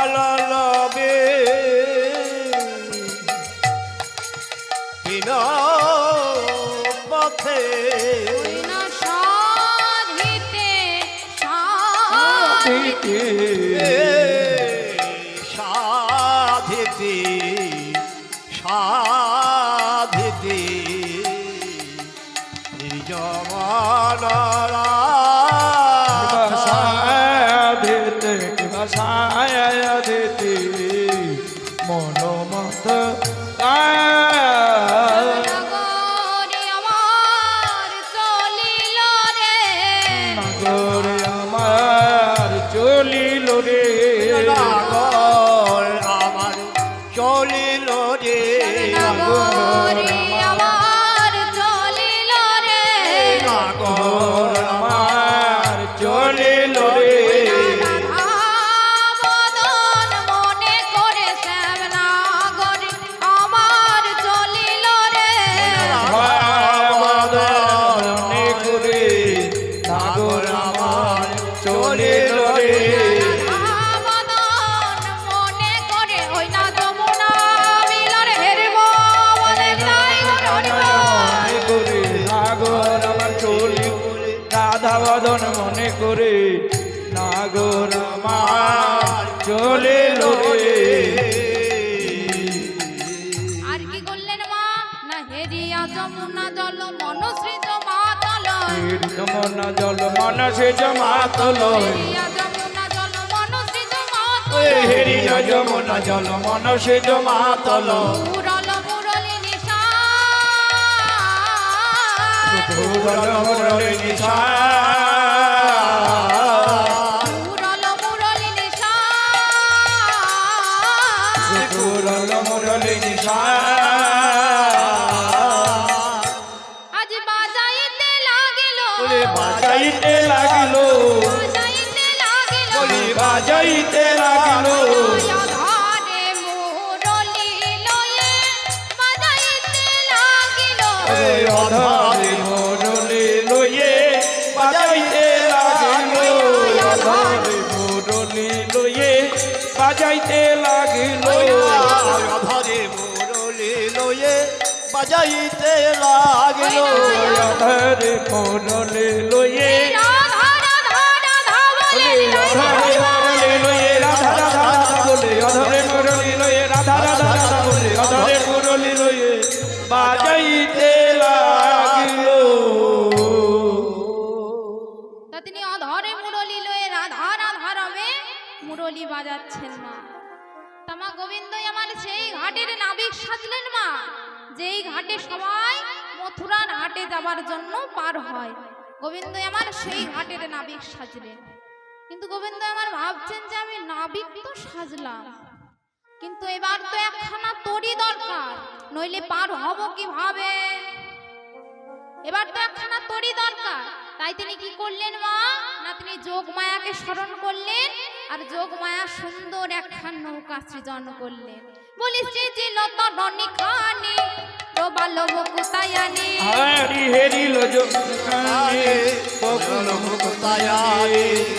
ওই না চল লবে বিনা পথে সাধিতে সাধিতে মনোমত যমুনা জল মনসে জমাতল হেরিয়া যমুনা জল মনসে জমাতল নিশা। বাজাইতে লাগল। বাজাইতে লাগিল। বাজাইতে লাগিল। অধরে মুরলি লয়ে রাধা রাধা রাধা বলে অধরে মুরলি লয়ে রাধা রাধা রাধা বলে অধরে মুরলি লয়ে রাধা রাধা রাধা বলে অধরে মুরলি লয়ে বাজাইতে লাগিলো তা তিনি অধরে মুরলি লয়ে রাধা রাধা রমে মুরলি বাজাচ্ছেন মা। তামা গোবিন্দই আমার সেই ঘাটের নাবিক সাজলেন মা। যেই ঘাটে সবাই মথুরার ঘাটে যাবার জন্য পার হয়। গোবিন্দ আমার সেই ঘাটের নাবিক সাজলেন কিন্তু গোবিন্দ আমার ভাবছেন যে আমি নাবিক তো সাজলাম। কিন্তু এবার তো একখানা তরি দরকার, নইলে পার হব কীভাবে? এবার তো একখানা তরি দরকার। তাই তিনি কি করলেন মা? না তিনি যোগ মায়াকে স্মরণ করলেন, আর যোগ মায়া সুন্দর একখান নৌকা সৃজন করলেন। বলি সৃজিল তরণি খানি ডোবাল মুকুতায়ানি হারি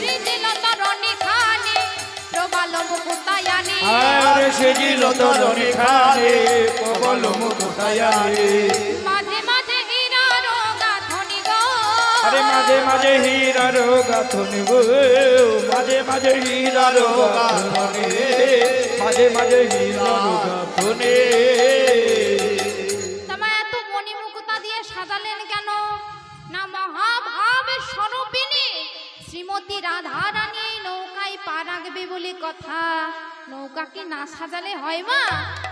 সৃজিল তরণি খানি ডোবাল মুকুতায়ানি আরে সেজিল তরণি খানে পবন মুক্তায়ারে আরে মাঝে মাঝে হীরার গাথনি মাঝে মাঝে হীরার গাথনি মাঝে মাঝে হীরার গাথনি শ্রীমতী রাধা রানী নৌকায় পা রাখবে বলে কথা। নৌকা কি না সাজালে হয় মা?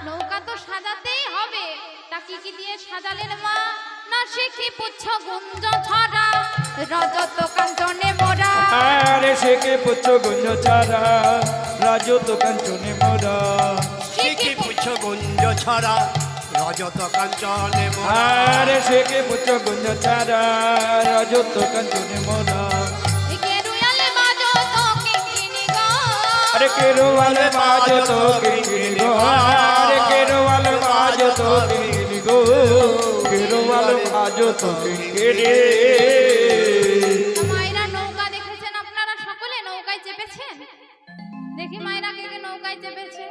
নৌকা তো সাজাতেই হবে। তা কি কি দিয়ে সাজালেন মা? সন্ন্যাসী কি পুচ্ছ গুঞ্জ ছড়া। রজত কাঞ্চনে মোরা। আরে সে কে পুচ্ছ গুঞ্জ ছড়া রজত কাঞ্চনে মোরা। সে কি পুচ্ছ গুঞ্জ ছড়া রজত কাঞ্চনে মোরা। আরে সে কে পুচ্ছ গুঞ্জ ছড়া রজত কাঞ্চনে মোরা। কেরোয়াল বাজো তো কেরোয়াল বাজো তো আজও তুমি কেড়ে মায়েরা নৌকা দেখেছেন আপনারা সকলে? নৌকায় চেপেছেন? দেখি মায়েরা কে কে নৌকায় চেপেছে।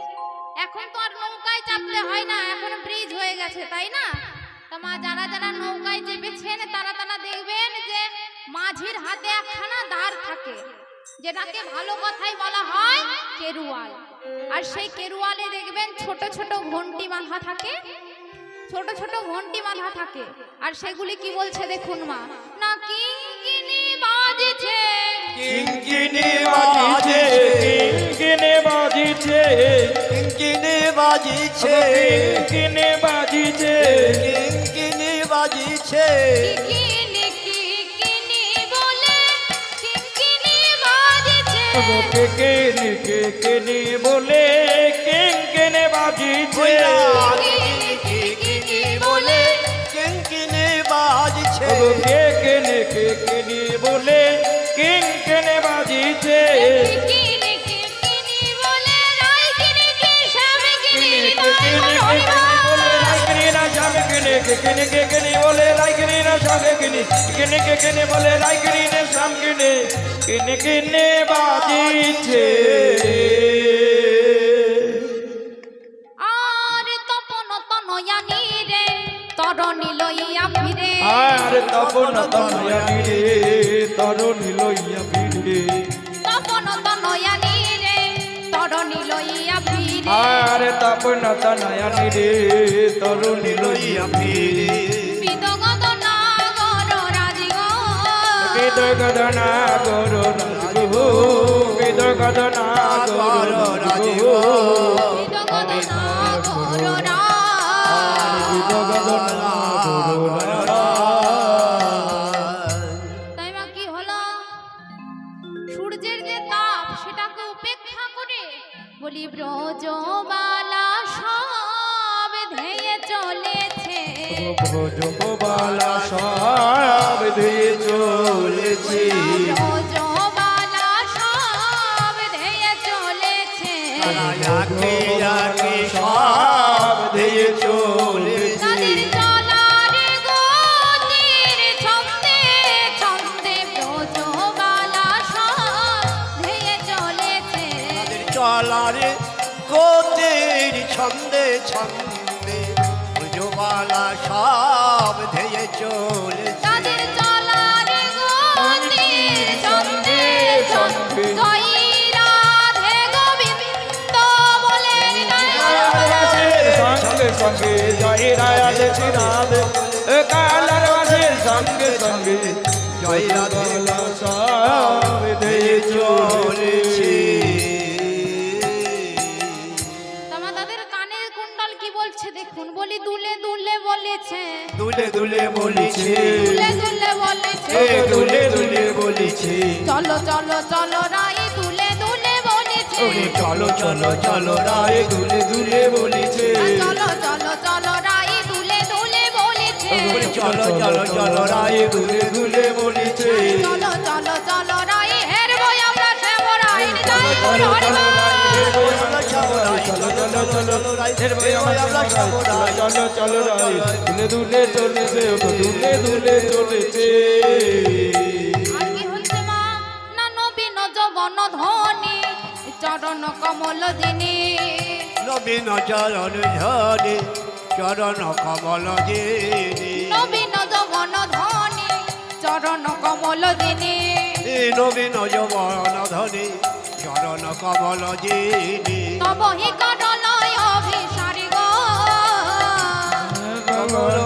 এখন তো আর নৌকায় চাপতে হয় না, এখন ব্রিজ হয়ে গেছে, তাই না? তা মা যারা যারা নৌকায় চেপেছেন, তারা তারা দেখবেন যে মাঝির হাতে একখানা দাঁড় থাকে, যেটাকে ভালো কথাই বলা হয় কেরুয়াল। আর সেই কেরুয়ালে দেখবেন ছোট ছোট ঘন্টি বাঁধা থাকে ছোট ছোট ঘন্টি বাঁধা থাকে। আর সেগুলি কি বলছে দেখুন মা? না কিঙ্কিনি বাজছে। কিঙ্কিনি বাজিছে। বাজিছে কিনে বাজিছে। কিঙ্কিনি বাজিছে। কিনে বাজিছে। কিঙ্কিনি বাজিছে। কিকিনি কিকিনি বলে কিঙ্কিনি বাজছে। কে কেনে কে কেনে বলে কেন কেনে বাজিছে কে কেনে কে কেনে বলে? কিন কেনে বাজিছে? কিনি কি কেনে কে বলে? রাইকিনি না সবে কিনি কেনে কে কেনে বলে? রাইকিনি না সাম কেনে কেনে বাজিছে। আর তপন তনয়ানি রে তরণি ফিরে আর তপন তনয়ানি রে তরুণী লইয়া ভিড়ে। তপন তনয়ানি রে তরণি লইয়া ফিরে আর তপন তনয়ানি রে তরুণী লইয়া ফিরে বিদগত নাগর রাজিগ বেদ গদনা গর রাজগো বেদ গদনা গর রাজগো ব্রজবালা সব ধেয়ে চলেছে। ভোজবালা সব ধেয়ে চলেছি। ব্রজবালা সব ধেয়ে চলেছে। আগে আগে সব ধেয়ে চলেছে। ছন্দে পুজোবালা সব ধেয়ে চলেছে। তাদের চলার গতির ছন্দে ছন্দে। জয় রাধে গোবিন্দ সঙ্গে সঙ্গে জয় কালার বাসের সঙ্গে সঙ্গে জয় রাধে। চলেছি। বলেছে। দুলে দুলে বলিছে। দুলে দুলে বলেছে। এ দুলে দুলে বলিছে। চলো চলো চলো রাই দুলে দুলে বলেছে। ওরে চলো চলো চলো রায় দুলে দুলে বলিছে। চলো চলো চলো রাই দুলে দুলে বলেছে। ওরে চলো চলো চলো রায় দুলে দুলে বলিছে। চলো চলো চলো রাই হের বই আমরা শ্যাম রাই যাই চলো চলো চলো চলো চলো রাই দুলে দুলে চলেছে দুলে দুলে চলেছে ধনী চরণ কমল দিনী নবীন চরণ ঝরে চরণ কমল জেনে নবীন জবন ধনী চরণ কমল দিনী নবীন যবন ধরে চরণ কমল জেনে তব হি করলয় অভিসারি গো কমল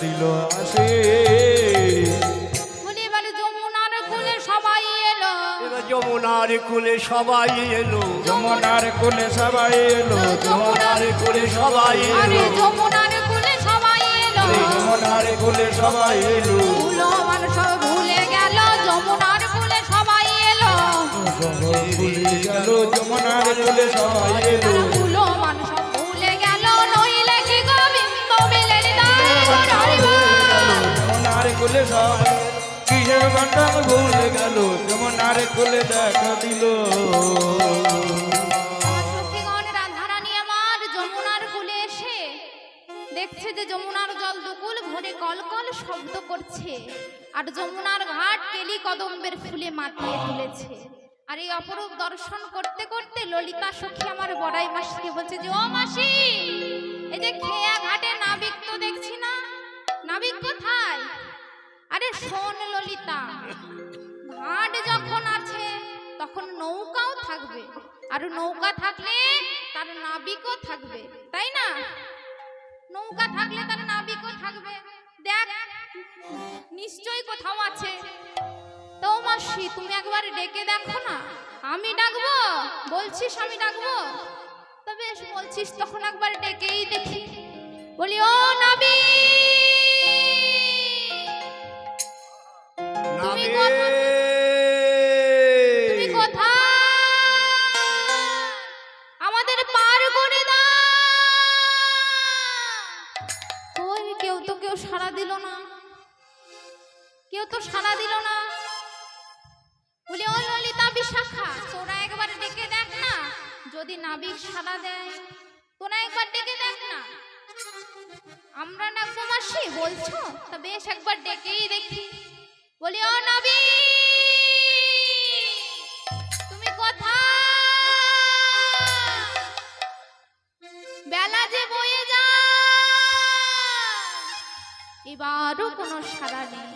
দিল আসে। যমুনার কুলে সবাই এলো। যমুনার কুলে সবাই এলো। যমুনার কুলে সবাই এলো। যমুনার কুলে সবাই এলো। যমুনার কুলে সবাই এলো। মানুষ ভুলে গেল যমুনার কুলে সবাই এলো। ভুলে গেল যমুনার কুলে সবাই এলো। মানুষ কোলে সবাই কিসের বাটাম ভুলে দেখছে যে যমুনার জল দুকুল ভরে কলকল শব্দ করছে। আর যমুনার ঘাট কেলি ফুলে মাতিয়ে তুলেছে। আর এই অপরূপ দর্শন করতে করতে ললিতা সখী আমার বড়াই মাসিকে বলছে যে, ও মাসি এই যে খেয়া ঘাটে নাবিক তো দেখছি না। নাবিক কোথায়? আরে শোন ললিতা, ঘাট যখন আছে, তখন নৌকাও থাকবে। আর নৌকা থাকলে তার নাবিকও থাকবে, তাই না? নৌকা থাকলে তার নাবিকও থাকবে। দেখ, নিশ্চয়ই কোথাও আছে। তো মাসি, তুমি একবার ডেকে দেখো না। আমি ডাকবো? বলছিস আমি ডাকবো? বেশ বলছিস? তখন একবার ডেকেই দেখি। বলি ও নাবি! তুমি তুমি কোথায় আমাদের পার করে দাও ওই কেউ তো কেউ সাড়া দিল না। কেউ তো দিল না। বলি ও ললিতা বিশাখা। তোরা একবার ডেকে না যদি নাবিক সাড়া দেয় তোরা একবার ডেকে দেখ না। আমরা না মাসি বলছো? তা বেশ একবার ডেকেই দেখি। বলি, ও নবী তুমি কোথায়? বেলা যে বয়ে যায়, এবারও কোনো সাড়া নেই।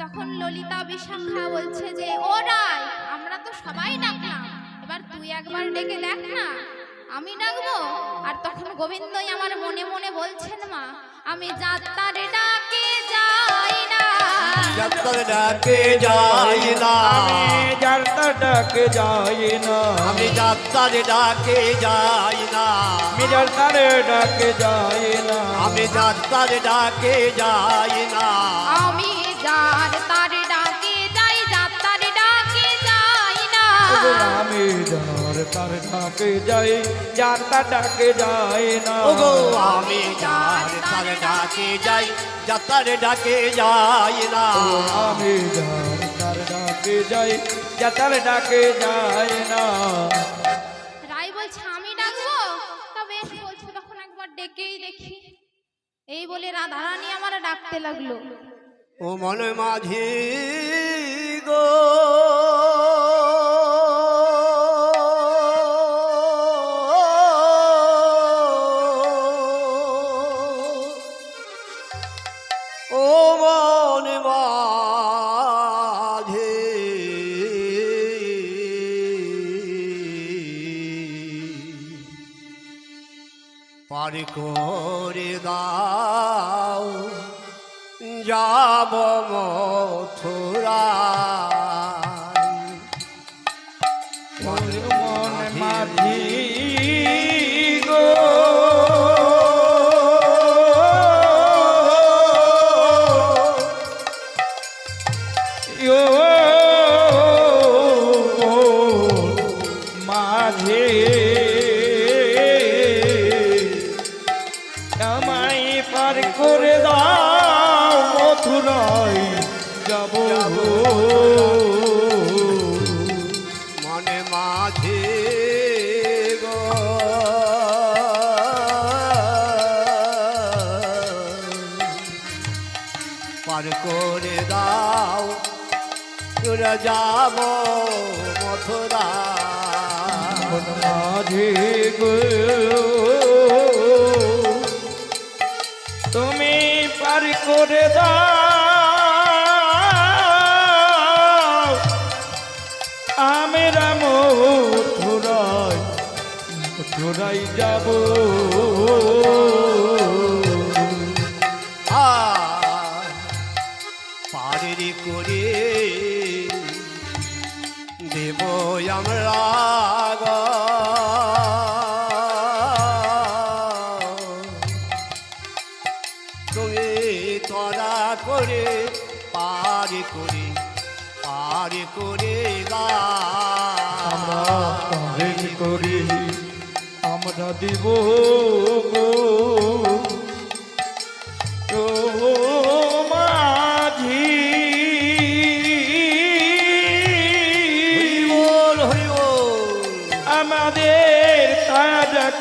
তখন ললিতা বিশাখা বলছে যে, ও রায়, আমরা তো সবাই ডাকলাম। এবার তুই একবার ডেকে দেখ না। আমি ডাকবো। আর তখন গোবিন্দই আমার মনে মনে বলছেন মা আমি যাত্রার ডাকে যাই না। যাত্রার ডাকে যাই না। আমি যারটা ডাকে যাই না। আমি যাত্রার ডাকে যাই না। আমি যারটারে ডাকে যাই না। আমি যাত্রার ডাকে যাই না। আমি যার আমি যার তার ডাকে যাই যারটা ডাকে যাই না। ওগো আমি যার তার ডাকে যাই যাত্রার ডাকে যাই না। আমি যার তার ডাকে যাই যাতার ডাকে যাই না। রাই বলছে আমি ডাকবো? তা বেশ বলছে তখন একবার ডেকেই দেখি। এই বলে রাধারানী আমার ডাকতে লাগল। ও মনে মাঝি গো যাব যাব মথুরা। মাঝে তুমি পার করে দাও। আমরা মথুরায় মথুরাই যাব। আমরা গো। তুমি তরা করে পার করে পার করে গা আমরা পারেন করি, আমরা দিব গো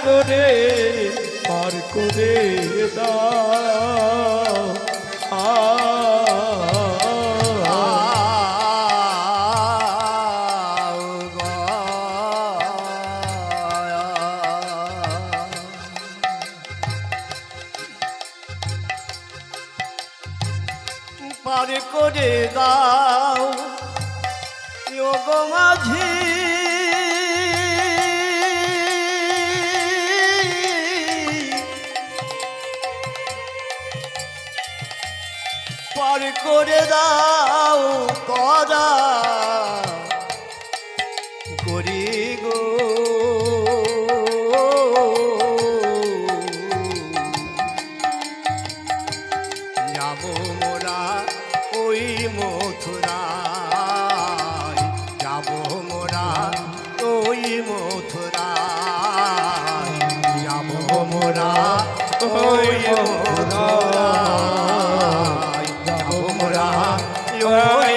করে পার করে দাও। পার করে দাও। যোগ মাঝি। করে দাও কদা করি গো। যাব মোরা ওই মথুরায়। যাব মোরা ওই মথুরায়। যাব মোরা ওই মোরা ওই